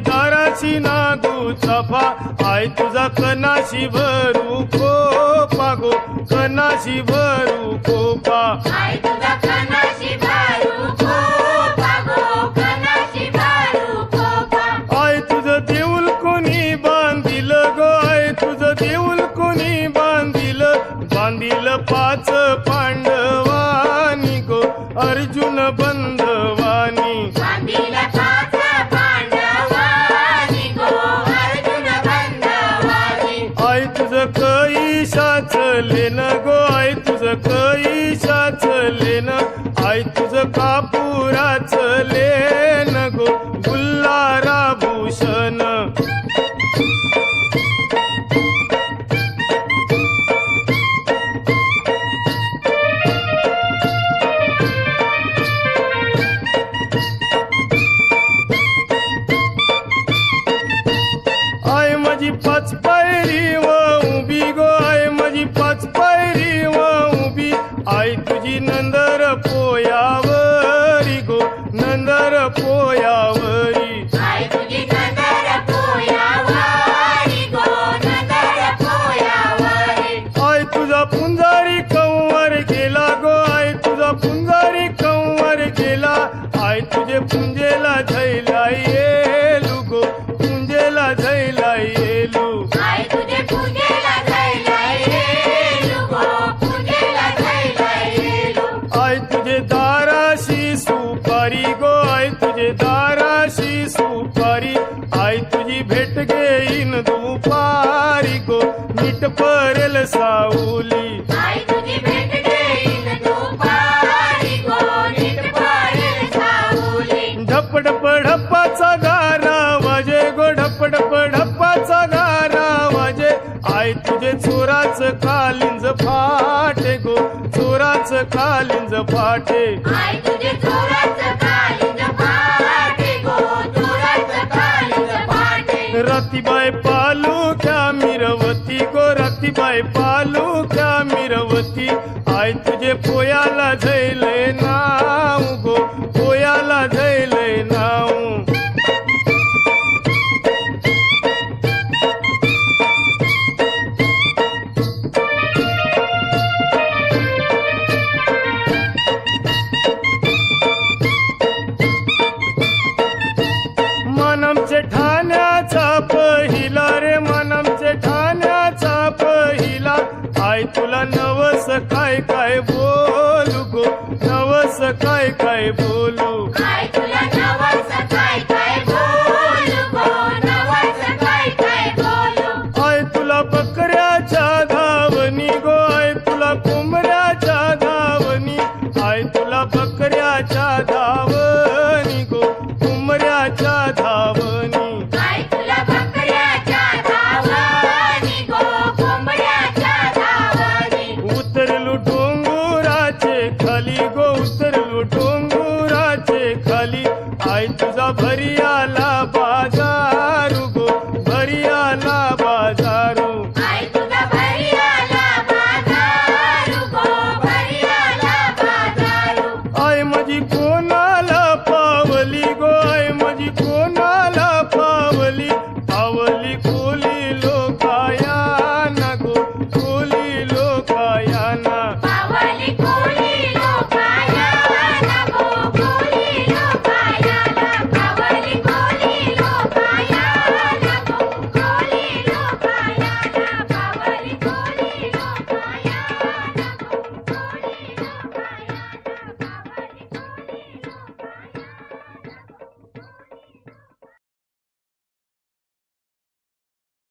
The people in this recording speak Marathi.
दाराशी नागू चफा आय तुझा कनाशी भरू को पागो कनाशी भरू कोपा. आई तुझं देऊल कोणी गो. आय तुझं देऊल कोणी पाच तक तुझी नंदर तुझी भेट घेईन दुपारी गो. नीट परेल साऊली. ढपडप ढप्पाचा गारा वाजे गो. ढपडप ढप्पाचा गारा वाजे. आय तुझे चोराच कालिंज फाटे गो. चोराच कालिंज फाटे. गोरखतीबाई पालुख्या मिरवती गोरखतीबाई पालुख्या मिरवती आय तुझे पोयाला झैले ना नवस काय काय बोलू गो? नवस काय काय बोलू? आय तुला बकऱ्याच्या धावनी गो आय तुला कोंबऱ्याच्या धावनी आय तुला बकऱ्याच्या